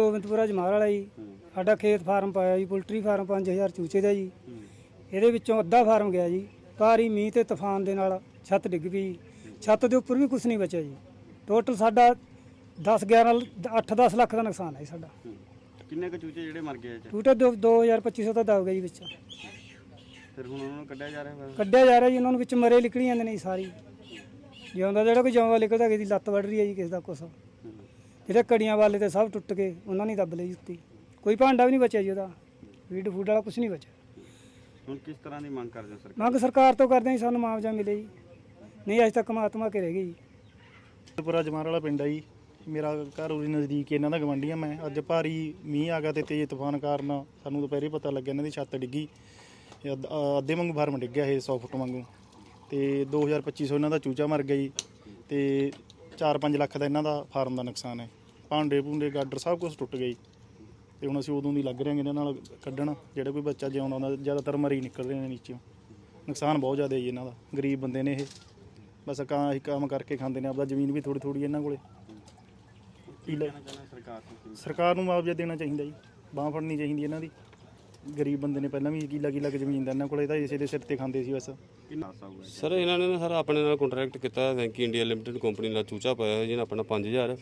ਗੋਬਿੰਦਪੁਰਾ ਜਮਾਲ ਵਾਲਾ ਜੀ ਸਾਡਾ ਖੇਤ ਫਾਰਮ ਪਾਇਆ ਜੀ ਪੋਲਟਰੀ ਫਾਰਮ 5000 ਚੂਚੇ ਦਾ ਜੀ। ਇਹਦੇ ਵਿੱਚੋਂ ਅੱਧਾ ਫਾਰਮ ਗਿਆ ਜੀ ਭਾਰੀ ਮੀਂਹ ਤੇ ਤੂਫਾਨ ਦੇ ਨਾਲ ਛੱਤ ਡਿੱਗ ਪਈ ਛੱਤ ਦੇ ਉੱਪਰ ਵੀ ਕੁਝ ਨਹੀਂ ਬਚਿਆ ਜੀ। ਟੋਟਲ ਸਾਡਾ 10 11 8-10 ਲੱਖ ਦਾ ਨੁਕਸਾਨ ਹੈ ਜੀ ਸਾਡਾ। ਕਿੰਨੇ ਕੁ ਚੂਚੇ ਜਿਹੜੇ ਮਰ ਗਏ ਟੂਟਾ 2250 ਤਾਂ ਦਬ ਗਿਆ ਜੀ ਵਿੱਚ। ਫਿਰ ਹੁਣ ਉਹਨਾਂ ਨੂੰ ਕੱਢਿਆ ਜਾ ਰਿਹਾ ਕੱਢਿਆ ਜਾ ਰਿਹਾ ਜੀ ਉਹਨਾਂ ਨੂੰ ਵਿੱਚ ਮਰੇ ਨਿਕਲੀ ਜਾਂਦੇ ਨੇ ਜੀ ਸਾਰੀ। ਜਿਉਂਦਾ ਜਿਹੜਾ ਕੋਈ ਜਿਉਂਦਾ ਨਿਕਲਦਾ ਕਿਸੇ ਦੀ ਲੱਤ ਵੱਢ ਰਹੀ ਹੈ ਜੀ ਕਿਸੇ ਦਾ ਕੁਛ। ਜਿਹੜੇ ਕੜੀਆਂ ਵਾਲੇ ਤੇ ਸਭ ਟੁੱਟ ਗਏ ਉਹਨਾਂ ਨੇ ਦੱਬ ਲਈ ਉੱਤੀ ਕੋਈ ਭਾਂਡਾ ਵੀ ਨਹੀਂ ਬਚਿਆ ਜੀ ਉਹਦਾ। ਫੀਡ ਫੂਡ ਵਾਲਾ ਕੁਝ ਨਹੀਂ ਬਚਿਆ। ਹੁਣ ਕਿਸ ਤਰ੍ਹਾਂ ਦੀ ਮੰਗ ਕਰਦੇ ਹੋ ਸਰਕਾਰ? ਮੰਗ ਸਰਕਾਰ ਤੋਂ ਕਰਦੇ ਹਾਂ ਜੀ ਸਾਨੂੰ ਮੁਆਵਜ਼ਾ ਮਿਲੇ ਜੀ। ਨਹੀਂ ਅਜੇ ਤੱਕ ਮਹਾਤਮਾ ਕੇ ਰਹਿ ਗਈ। ਜੀ ਪੁਰਾ ਜਮਾਰ ਵਾਲਾ ਪਿੰਡ ਆ ਜੀ। ਮੇਰਾ ਘਰ ਉਰੀ ਨਜ਼ਦੀਕ ਹੀ ਇਹਨਾਂ ਦਾ ਗਵੰਡੀ ਆ ਮੈਂ। ਅੱਜ ਭਾਰੀ ਮੀਂਹ ਆ ਗਿਆ ਤੇ ਤੇਜ਼ ਤੂਫਾਨ ਕਾਰਨ ਸਾਨੂੰ ਦੁਪਹਿਰੇ ਪਤਾ ਲੱਗਿਆ ਇਹਨਾਂ ਦੀ ਛੱਤ ਡਿੱਗੀ। ਇਹ ਅੱਧ- ਅ, ਅੱਧੇ ਵਾਂਗੂ ਫਾਰਮ ਡਿੱਗਿਆ ਇਹ 100 ਫੁੱਟ ਵਾਂਗੂ। ਤੇ 2250 ਇਹਨਾਂ ਦਾ ਚੂਚਾ ਮਰ ਗਿਆ ਜੀ। ਤੇ 4-5 ਲੱਖ ਦਾ ਇਹਨਾਂ ਦਾ ਫਾਰਮ ਦਾ ਨੁਕਸਾਨ ਹੈ। ਭਾਂਡੇ ਭੂੰਡੇ, ਗਾਡਰ ਸਭ ਕੁਝ ਟੁੱਟ ਗਿਆ ਜੀ ਤੇ ਹੁਣ ਅਸੀਂ ਉਦੋਂ ਦੀ ਲੱਗ ਰਹੇ ਹਾਂ ਇਹਨਾਂ ਨਾਲ ਕੱਢਣ। ਜਿਹੜਾ ਕੋਈ ਬੱਚਾ ਜਿਉਂਦਾ ਹੁੰਦਾ ਜ਼ਿਆਦਾਤਰ ਮਰੀ ਨਿਕਲ ਰਹੇ ਨੇ ਨੀਚੋਂ ਨੁਕਸਾਨ ਬਹੁਤ ਜ਼ਿਆਦਾ ਹੈ ਜੀ ਇਹਨਾਂ ਦਾ। ਗਰੀਬ ਬੰਦੇ ਨੇ ਇਹ। ਬਸ ਕਾਂ ਹੀ ਕੰਮ ਕਰਕੇ ਖਾਂਦੇ ਨੇ। ਆਪਦਾ ਜ਼ਮੀਨ ਵੀ ਥੋੜੀ ਥੋੜੀ ਇਹਨਾਂ ਕੋਲੇ। ਕੀ ਲੈ? ਸਰਕਾਰ ਨੂੰ ਮੁਆਵਜ਼ਾ ਦੇਣਾ ਚਾਹੀਦਾ ਜੀ। ਬਾਂਹ ਫੜਨੀ ਚਾਹੀਦੀ ਇਹਨਾਂ ਦੀ। ਗਰੀਬ ਬੰਦੇ ਨੇ ਪਹਿਲਾਂ ਵੀ ਕਿੱਲਾ ਕਿੱਲਾ ਜ਼ਮੀਨ ਦਾ ਇਹਨਾਂ ਕੋਲੇ, ਤਾਂ ਇਸੇ ਦੇ ਸਿਰ ਤੇ ਖਾਂਦੇ ਸੀ ਬਸ। ਸਰ, ਇਹਨਾਂ ਨੇ ਨਾ ਸਰ ਆਪਣੇ ਨਾਲ ਕੰਟਰੈਕਟ ਕੀਤਾ ਵੈਂਕੀ ਇੰਡੀਆ ਲਿਮਟਿਡ ਕੰਪਨੀ ਨਾਲ ਚੂਚਾ ਪਾਇਆ ਹੋਇਆ ਆਪਣਾ 5000 ਤੇ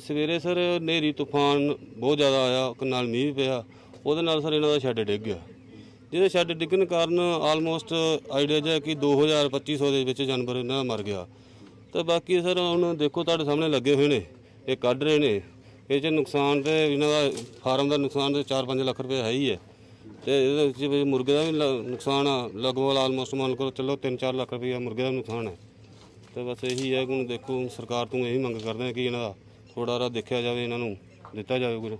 ਸਵੇਰੇ ਸਰ ਹਨੇਰੀ, ਤੂਫਾਨ ਬਹੁਤ ਜ਼ਿਆਦਾ ਆਇਆ ਇੱਕ ਨਾਲ ਮੀਂਹ ਪਿਆ। ਉਹਦੇ ਨਾਲ ਸਰ ਇਹਨਾਂ ਦਾ ਸ਼ੈੱਡ ਡਿੱਗ ਗਿਆ। ਜਿਹਦੇ ਸ਼ੈੱਡ ਡਿੱਗਣ ਕਾਰਨ ਆਲਮੋਸਟ ਆਈਡੀਆ ਜਿਹਾ ਕਿ 2000 2500 ਦੇ ਵਿੱਚ ਜਾਨਵਰ ਇਹਨਾਂ ਦਾ ਮਰ ਗਿਆ। ਤੇ ਬਾਕੀ ਸਰ ਹੁਣ ਦੇਖੋ ਤੁਹਾਡੇ ਸਾਹਮਣੇ ਲੱਗੇ ਹੋਏ ਨੇ, ਇਹ ਕੱਢ ਰਹੇ ਨੇ। ਇਹ 'ਚ ਨੁਕਸਾਨ ਤੇ ਇਹਨਾਂ ਦਾ ਫਾਰਮ ਦਾ ਨੁਕਸਾਨ ਤੇ 4-5 ਲੱਖ ਰੁਪਏ ਹੈ ਹੀ ਹੈ। ਤੇ ਇਹਦੇ ਵਿੱਚ ਮੁਰਗੇ ਦਾ ਵੀ ਲ- ਨੁਕਸਾਨ ਆ। ਲਗਭਗ ਆਲਮੋਸਟ ਮੰਨ ਕਰੋ ਚਲੋ 3-4 ਲੱਖ ਰੁਪਏ ਮੁਰਗੇ ਦਾ ਵੀ ਨੁਕਸਾਨ ਹੈ। ਤੇ ਬਸ ਇਹੀ ਹੈ ਕਿ ਹੁਣ ਦੇਖੋ ਸਰਕਾਰ ਤੋਂ ਇਹੀ ਮੰਗ ਕਰਦੇ ਹਾਂ ਕਿ ਇਹਨਾਂ ਦਾ ਥੋੜਾ ਜਿਹਾ ਦੇਖਿਆ ਜਾਵੇ ਇਹਨਾਂ ਨੂੰ ਦਿੱਤਾ ਜਾਵੇ ਕੁਝ